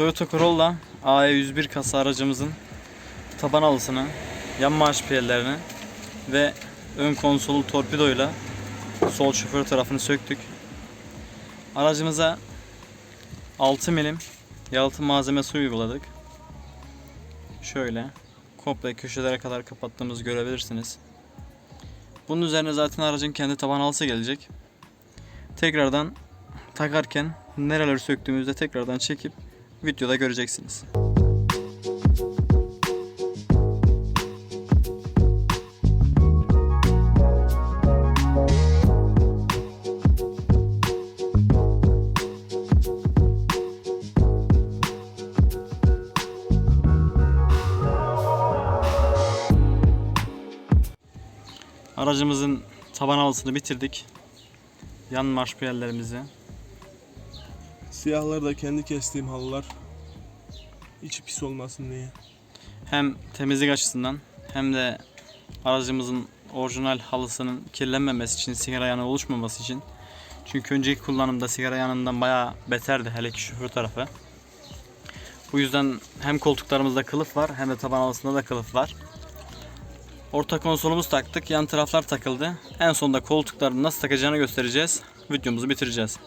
Toyota Corolla AE101 kasa aracımızın taban halısını, yan marş piyerlerini ve ön konsolu torpidoyla sol şoför tarafını söktük. Aracımıza 6 milim yalıtım malzemesi uyguladık. Şöyle komple köşelere kadar kapattığımızı görebilirsiniz. Bunun üzerine zaten aracın kendi taban halısı gelecek. Tekrardan takarken nereleri söktüğümüzde tekrardan çekip videoda göreceksiniz. Aracımızın taban halısını bitirdik. Yan marş piyerlerimizi. Siyahlar da kendi kestiğim halılar. İçi pis olmasın diye. hem temizlik açısından hem de aracımızın orijinal halısının kirlenmemesi için, sigara yanığı oluşmaması için. Çünkü önceki kullanımda sigara yanından bayağı beterdi hele ki şoför tarafı. Bu yüzden hem koltuklarımızda kılıf var hem de taban halısında da kılıf var. Orta konsolumuz taktık, yan taraflar takıldı. En sonunda koltukları nasıl takacağını göstereceğiz. Videomuzu bitireceğiz.